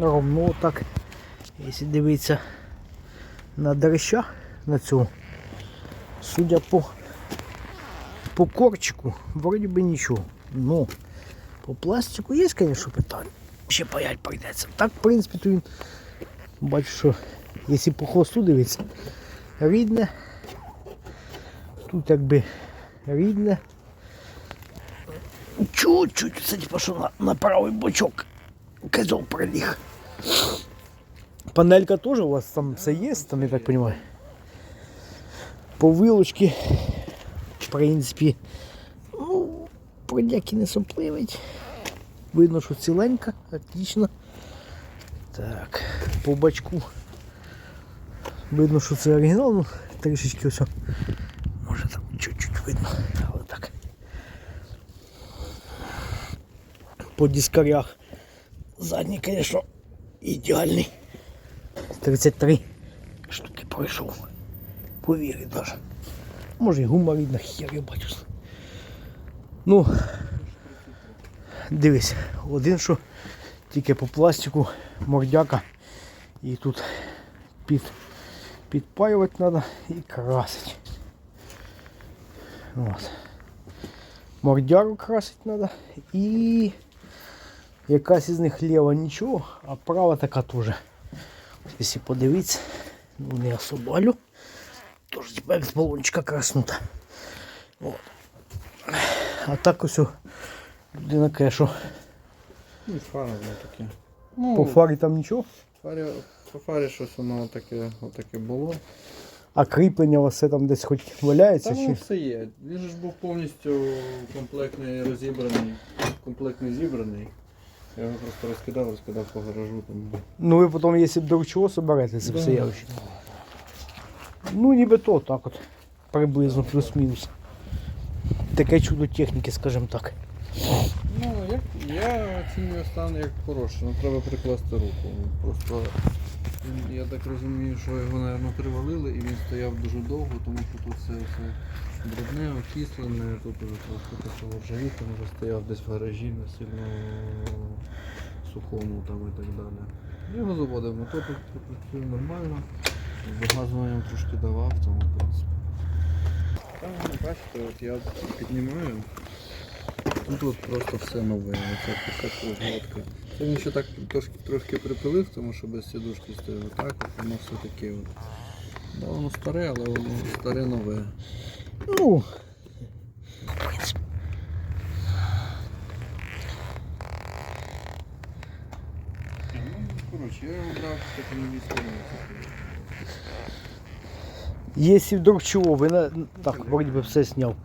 ровно так. Якщо дивитися на дереща, на цю, судя по, по корчику, вроді би нічого. Ну, по пластику є, звісно, питання. Ще паять прийдеться. Так, в принципі, то він бачу, що якщо по хвосту дивитися, рідне. Тут якби рідне. Чуть-чуть, це типа, що на, на правий бочок козел проліг. Панелька теж у вас там все є, там, я так розумію. По вилочці, в принципі, ну, продяки не сопливить. Видно, що ціленька, отлично. Так, по бачку. Видно, що це оригінал, ну, трішечки ось. Може там чуть-чуть видно, але так. По дискарях. Задній, звісно, ідеальний. 33 штуки пройшов. Повірить даже. Може і гума рідна, хер я бачу. Ну, дивись, один що тільки по пластику мордяка і тут під, підпаювати треба і красити. От. Мордяру красити треба і якась із них ліва нічого, а права така теж. Якщо подивитися, ну не особо алю. Тож як з балончика краснута. От. А так ось людина каже, що Ну, фара воно таке. по Ну, фарі там нічого, фарі, по фарі щось воно таке, отаке було. а кріплення у вас все там десь хоч валяється Там чи. все є. Він же ж був повністю комплектний розібраний, комплектний зібраний. Я його просто розкидав, розкидав по гаражу. Там. Ну ви потім, якщо б до чого соберете це Да. все явище. Ну ніби то так от. Приблизно плюс-мінус. Таке чудо техніки, скажімо так. Ну, я оцінюю стан як хороший, ну треба прикласти руку. Просто я так розумію, що його, мабуть, привалили і він стояв дуже довго, тому що тут все, все брудне, окислене, тут уже просто пішов ржавіка, може стояв десь в гаражі на сильно сухому там і так далі. Його заводив, мотор працює нормально, вигазуванням трошки давав, тому в принципі. Там, ну, бачите, от я піднімаю. Тут от просто все нове, оце пішак гладка. Це він ще так трошки, трошки припилив, тому що без сідушки стоїть так, от воно все таке от. Да, воно старе, але воно старе нове. Ну. Ну, коротше, я його брав так на місці. Якщо вдруг чого, ви на... так, вроді би все зняв.